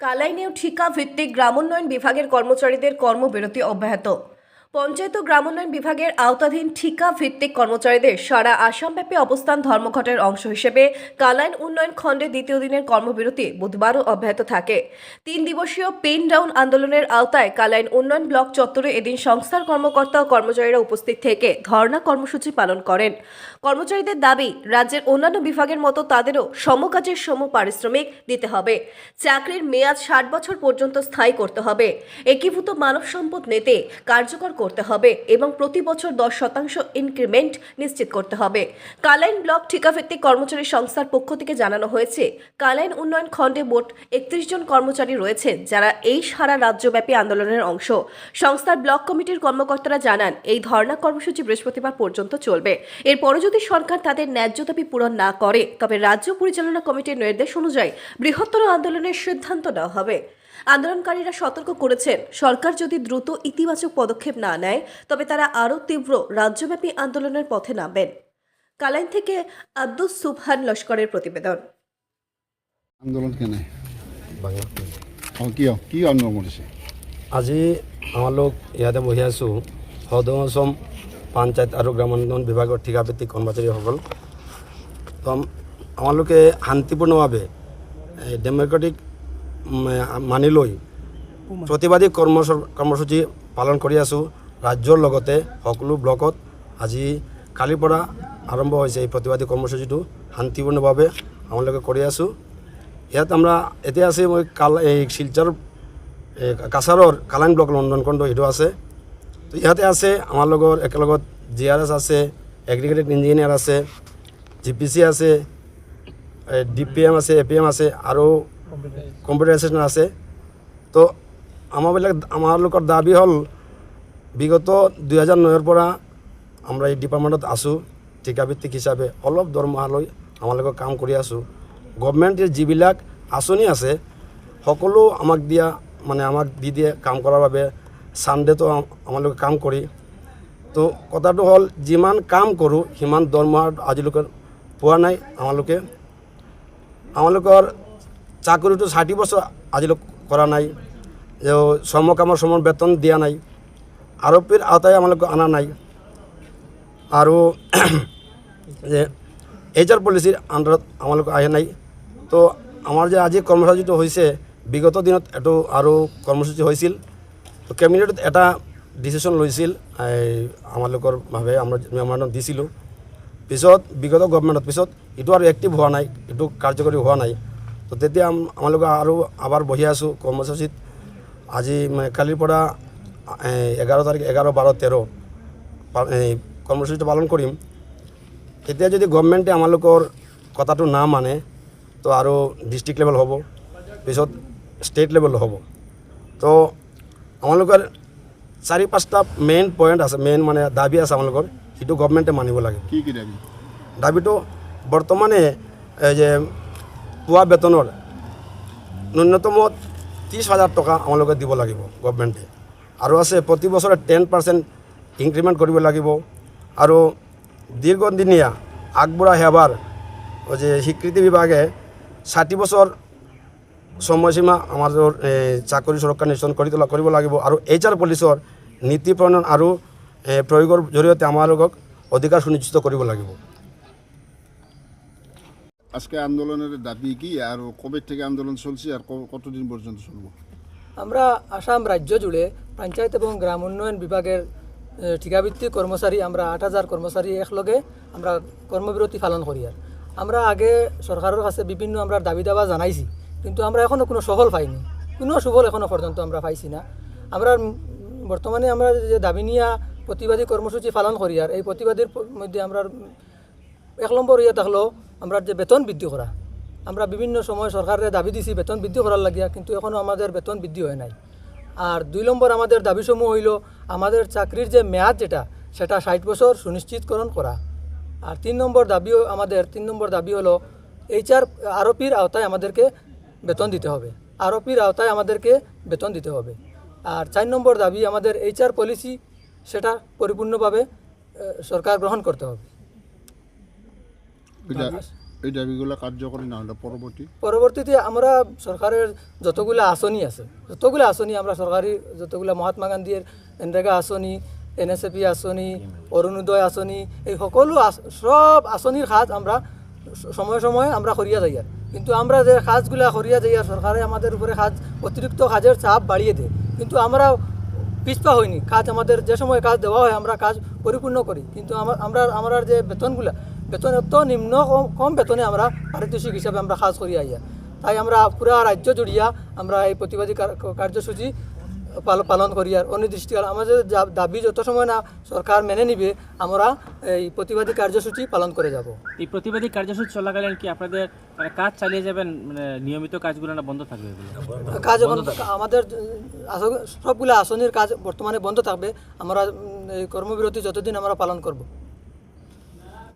কালাইনেও ঠিকা ভিত্তিক গ্রামোন্নয়ন বিভাগের কর্মচারীদের কর্মবিরতি অব্যাহত। পঞ্চায়েত ও গ্রামোন্নয়ন বিভাগের আওতাধীন ঠিকা ভিত্তিক কর্মচারীদের সারা আসামব্যাপী অবস্থান ধর্মঘটের অংশ হিসেবে কালাইন উন্নয়ন খণ্ডে দ্বিতীয় দিনের কর্মবিরতি বুধবারও অব্যাহত থাকে। তিন দিবসীয় পেন ডাউন আন্দোলনের আওতায় কালাইন উন্নয়ন ব্লক চত্বরে এদিন সংস্থার কর্মকর্তা ও কর্মচারীরা উপস্থিত থেকে ধর্ণা কর্মসূচি পালন করেন। কর্মচারীদের দাবি, রাজ্যের অন্যান্য বিভাগের মতো তাদেরও সমকাজের সম পারিশ্রমিক দিতে হবে। চাকরির মেয়াদ ষাট বছর পর্যন্ত স্থায়ী করতে হবে। একীভূত মানব সম্পদ নেতে কার্যকর করতে হবে এবং প্রতি বছর দশ শতাংশ ইনক্রিমেন্ট নিশ্চিত করতে হবে। কালাইন ব্লক ঠিকাভিত্তিক কর্মচারী সংস্থার পক্ষ থেকে জানানো হয়েছে, কালাইন উন্নয়ন খণ্ডে মোট একত্রিশ জন কর্মচারী রয়েছেন যারা এই সারা রাজ্যব্যাপী আন্দোলনের অংশ। সংস্থার ব্লক কমিটির কর্মকর্তারা জানান, এই ধর্ণা কর্মসূচি বৃহস্পতিবার পর্যন্ত চলবে। এরপরও যদি সরকার তাদের ন্যায্য দাবি পূরণ না করে, তবে রাজ্য পরিচালনা কমিটির নির্দেশ অনুযায়ী বৃহত্তর আন্দোলনের সিদ্ধান্ত নেওয়া হবে। আন্দোলনকারীরা সতর্ক করেছেন সরকার যদি দ্রুত ইতিবাচক পদক্ষেপ না নেয় তবে তারা আরও তীব্র রাজ্যব্যাপী আন্দোলনের পথে নামবেন কালাইন থেকে আব্দুস সুবহান লস্করের প্রতিবেদন। আন্দোলন কেনে? কিয় কি আন্দোলন কৰিছে আজি আমালোক ইয়াতে বহি আছোঁ। সদৌ পঞ্চায়েত আৰু গ্ৰামোন্নয়ন বিভাগৰ ঠিকাভিত্তিক কৰ্মচাৰীসকল। তো আম- আমালোকে শান্তিপূৰ্ণভাৱে ডেম'ক্ৰেটিক উম, মানি লৈ প্ৰতিবাদী কৰ্ম কৰ্মসূচী পালন কৰি আছোঁ। ৰাজ্যৰ লগতে সকলো ব্লকত আজি কালিৰ পৰা আৰম্ভ হৈছে এই প্ৰতিবাদী কৰ্মসূচীটো শান্তিপূৰ্ণভাৱে আমালোকে কৰি আছোঁ। ইয়াত আমরা এতিয়া আছে মই কাল এই শিলচৰ এ, কাছাৰৰ কালাইন ব্লক লণ্ডন খণ্ড এইটো আছে। তো ইয়াতে আছে আমাৰ লগত একেলগত জি আৰ এছ আছে এগ্ৰিকালচাৰ ইঞ্জিনিয়াৰ আছে জি পি চি আছে ডি পি এম আছে এ পি এম আছে আৰু কম্পিউটাৰাইজেশ্যন আছে। তো আমাৰবিলাক আমালোকৰ দাবি হ'ল, বিগত দুহেজাৰ নয়ৰ পৰা আমরা এই ডিপাৰ্টমেণ্টত আছোঁ, ঠিকাভিত্তিক হিচাপে। অলপ দৰমহালৈ আমালোকে কাম কৰি আছোঁ। গভমেণ্টে যিবিলাক আঁচনি আছে, সকলো আমাক দিয়া মানে আমাক দি দিয়ে কাম কৰাৰ বাবে। ছানডেটো আমালোকে কাম কৰি। তো কথাটো হ'ল, যিমান কাম কৰোঁ, সিমান দৰমহা আজিলৈকে পোৱা নাই আমালোকে। আমালোকৰ চাকৰিটো ষাঠি বছৰ আজিলৈকে কৰা নাই শ্ৰম কামৰ সমান বেতন দিয়া নাই, আৰোপীৰ আওতাই আমালোকে অনা নাই। আৰু এইচ আৰ পলিচিৰ আণ্ডাৰত আমালোক আহে নাই। তো আমাৰ যে আজি কৰ্মসূচীটো হৈছে, বিগত দিনত এইটো আৰু কৰ্মসূচী হৈছিল। তো কেবিনেটত এটা ডিচিশ্যন লৈছিল আমালোকৰ ভাৱে আমাৰ মেমৰেণ্ডম দিছিলোঁ। পিছত, বিগত গভমেণ্টত পিছত, এইটো আৰু এক্টিভ হোৱা নাই, এইটো কাৰ্যকৰী হোৱা নাই। তো তেতিয়া আম- আমালোকে আৰু আবাৰ বহি আছোঁ কৰ্মসূচীত। আজি মানে কালিৰ পৰা এঘাৰ তাৰিখ এঘাৰ বাৰ তেৰ এই কৰ্মসূচীটো পালন কৰিম। এতিয়া যদি গভমেণ্টে আমালোকৰ কথাটো না মানে তো আৰু ডিষ্ট্ৰিক্ট লেভেল হ'ব পিছত ষ্টেট লেভেল হ'ব। তো আমালোকৰ চাৰি পাঁচটা মেইন পইণ্ট আছে মেইন মানে দাবি আছে আমালোকৰ সেইটো গভমেণ্টে মানিব লাগিব কি কি দাবি? দাবীটো বৰ্তমানে যে পোৱা বেতনৰ ন্যূনতম ত্ৰিছ হাজাৰ টকা আমালোকে দিব লাগিব গভমেণ্টে আৰু আছে প্ৰতি বছৰে টেন পাৰ্চেণ্ট ইনক্ৰিমেণ্ট কৰিব লাগিব। আৰু দীৰ্ঘদিনীয়া আগবঢ়া সেৱাৰ যে স্বীকৃতি বিভাগে ষাঠি বছৰ সময়সীমা আমাৰ চাকৰি সুৰক্ষা নিশ্চয় কৰি তোলা, কৰিব লাগিব। আৰু এইচ আৰ পলিচৰ নীতি প্ৰণয়ন আৰু প্ৰয়োগৰ জৰিয়তে আমালোকক অধিকাৰ সুনিশ্চিত কৰিব লাগিব। আজকে আন্দোলনের দাবি কি? আর কবে থেকে আন্দোলন চলছে? আর কতদিন পর্যন্ত চলব? আমরা আসাম রাজ্য জুড়ে পঞ্চায়েত এবং গ্রাম উন্নয়ন বিভাগের ঠিকাভিত্তিক কর্মচারী আমরা আট হাজার কর্মচারী একলগে আমরা কর্মবিরতি পালন করি আর। আমরা আগে সরকারের কাছে বিভিন্ন আমরা দাবি দাবা জানাইছি, কিন্তু আমরা এখনও কোনো সফল পাইনি। কোনো সুফল এখনও পর্যন্ত আমরা পাইছি না। আমরা বর্তমানে আমরা যে দাবি নিয়ে প্রতিবাদী কর্মসূচি পালন করি আর, এই প্রতিবাদীর মধ্যে আমরা এক নম্বর ইয়ে থাকল আমরা যে বেতন বৃদ্ধি করা আমরা বিভিন্ন সময় সরকারের দাবি দিছি বেতন বৃদ্ধি করার লাগিয়া, কিন্তু এখনও আমাদের বেতন বৃদ্ধি হয় নাই। আর দুই নম্বর আমাদের দাবিসমূহ হইল, আমাদের চাকরির যে মেয়াদ যেটা, সেটা ষাট বছর সুনিশ্চিতকরণ করা আর তিন নম্বর দাবিও আমাদের, তিন নম্বর দাবি হলো এইচআর আরোপির আওতায় আমাদেরকে বেতন দিতে হবে। আরোপির আওতায় আমাদেরকে বেতন দিতে হবে। আর চার নম্বর দাবি আমাদের এইচআর পলিসি, সেটা পরিপূর্ণভাবে সরকার গ্রহণ করতে হবে। এই দাবিগুলো কার্যকরী না হলে পরবর্তী? পরবর্তীতে আমরা সরকারের যতগুলো আসনি আছে যতগুলো আসনি আমরা সরকারি যতগুলো মহাত্মা গান্ধীর এনরেগা আসনি এনএসএপি আসনি অরুণোদয় আসনি এই সকলো সব আসনির কাজ আমরা সময়ে সময়ে আমরা করিয়া যাই আর। কিন্তু আমরা যে কাজগুলা করিয়া যাই আর সরকারে আমাদের উপরে কাজ অতিরিক্ত কাজের চাপ বাড়িয়ে দেয়। কিন্তু আমরা পিছপা হয়নি কাজ আমাদের যে সময় কাজ দেওয়া হয় আমরা কাজ পরিপূর্ণ করি। কিন্তু আমার আমরা আমরা যে বেতনগুলা বেতন এত নিম্ন কম কম বেতনে আমরা পারিতোষিক হিসাবে আমরা কাজ করি আইয়া। তাই আমরা পুরা রাজ্য জুড়িয়া আমরা এই প্রতিবাদী কার- কার্যসূচি পালন করি আর অনির্দিষ্টকাল আমাদের দাবি যত সময় না সরকার মেনে নিবে আমরা এই প্রতিবাদী কার্যসূচি পালন করে যাব। এই প্রতিবাদী কার্যসূচি চলাকালীন কি আপনাদের মানে কাজ চালিয়ে যাবেন? মানে নিয়মিত কাজগুলো না বন্ধ থাকবে কাজ এখন আমাদের সবগুলো আসনির কাজ বর্তমানে বন্ধ থাকবে। আমরা এই কর্মবিরতি যতদিন আমরা পালন করব।